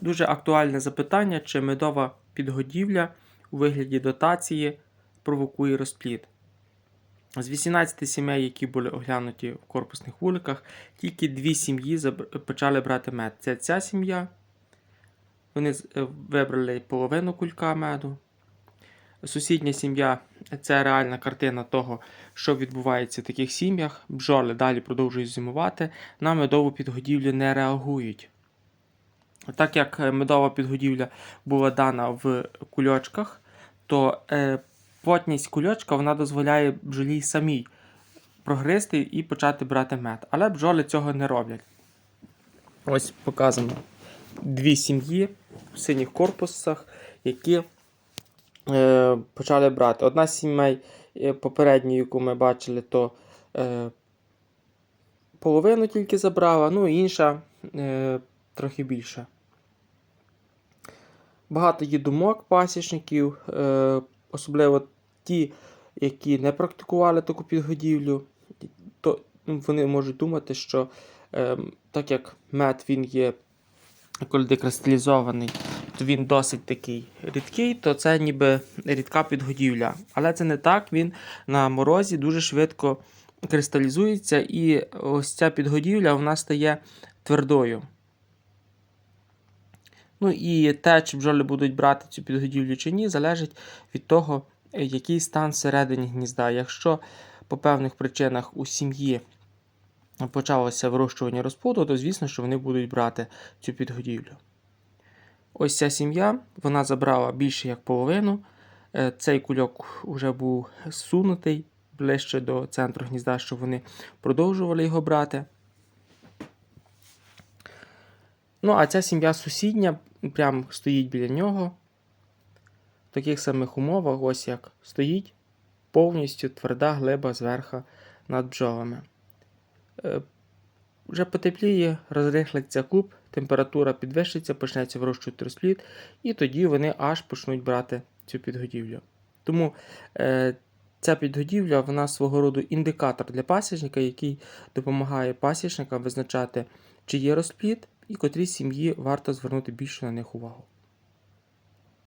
Дуже актуальне запитання, чи медова підгодівля у вигляді дотації провокує розплід. З 18 сімей, які були оглянуті в корпусних вуликах, тільки дві сім'ї почали брати мед. Це ця сім'я. Вони е, вибрали половину кулька меду. Сусідня сім'я це реальна картина того, що відбувається в таких сім'ях. Бджоли далі продовжують зимувати, на медову підгодівлю не реагують. Так як е, медова підгодівля була дана в кульочках, то е, плотність кульочка вона дозволяє бджолі самій прогризти і почати брати мед. Але бджоли цього не роблять. Ось показано дві сім'ї в синіх корпусах, які е, почали брати. Одна з сімей е, попередньої, яку ми бачили, то е, половину тільки забрала, ну інша е, трохи більше. Багато є думок пасічників, е, особливо ті, які не практикували таку підгодівлю, то ну, вони можуть думати, що е, так як мед він є коли декристалізований, то він досить такий рідкий, то це ніби рідка підгодівля. Але це не так, він на морозі дуже швидко кристалізується, і ось ця підгодівля вона стає твердою. Ну і те, чи бджоли будуть брати цю підгодівлю чи ні, залежить від того, е, який стан всередині гнізда. Якщо по певних причинах у сім'ї почалося вирощування розплоду, то звісно, що вони будуть брати цю підгодівлю. Ось ця сім'я, вона забрала більше як половину. Е, Цей кульок вже був зсунутий ближче до центру гнізда, щоб вони продовжували його брати. Ну, а ця сім'я сусідня прям стоїть біля нього. В таких самих умовах, ось як стоїть повністю тверда глиба зверху над бджолами. Е, Вже потепліє, розрихлиться куб, температура підвищиться, почнеться вирощувати розплід, і тоді вони аж почнуть брати цю підгодівлю. Тому е, ця підгодівля вона свого роду індикатор для пасічника, який допомагає пасічникам визначати, чи є розплід і котрі сім'ї варто звернути більше на них увагу.